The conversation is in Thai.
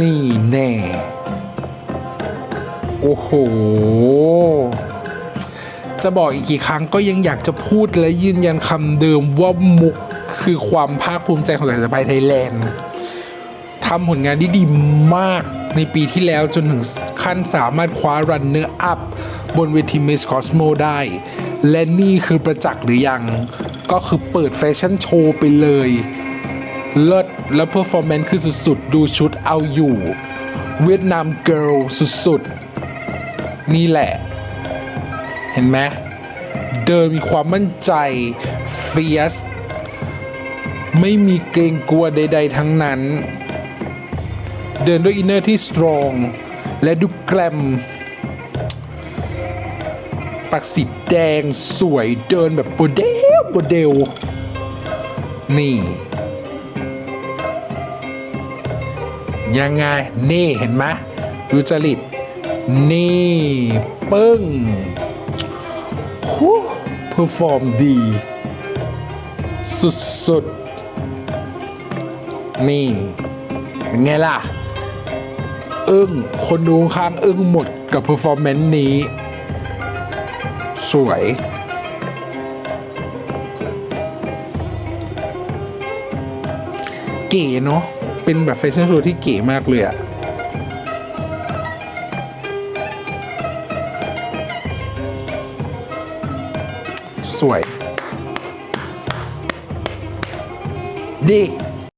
นี่แน่ โอ้โห จะบอกอีกกี่ครั้งก็ยังอยากจะพูดและยืนยันคำเดิมว่ามุกคือความภาคภูมิใจของสายสะพายไทยแลนด์ทำผลงานที่ดีมากในปีที่แล้วจนถึงขั้นสามารถคว้ารันเนอร์อัพบนเวที Miss Cosmo ได้ และนี่คือประจักษ์หรือยัง ก็คือเปิดแฟชั่นโชว์ไปเลย เลิศและเพอร์ฟอร์แมนซ์คือสุดๆ ดูชุดเอาอยู่ เวียดนามเกิร์ลสุดๆ นี่แหละ เห็นไหมเดินมีความมั่นใจเฟียสไม่มีเกรงกลัวใดๆทั้งนั้น เดินด้วยอินเนอร์ที่สตรอง และดูแกรมปักสีแดงสวยเดินแบบโมเดลโมเดลนี่ ยังไง นี่เห็นไหมดูจริต นี่ ปึ้งเพอร์ฟอร์มดี สุดๆ นี่ เป็นไงล่ะ อึ้ง คนดูข้างอึ้งหมดกับเพอร์ฟอร์แมนซ์นี้ สวยเก๋เนาะ เป็นแบบแฟชั่นโชว์ที่เก๋มากเลยอะสวยดี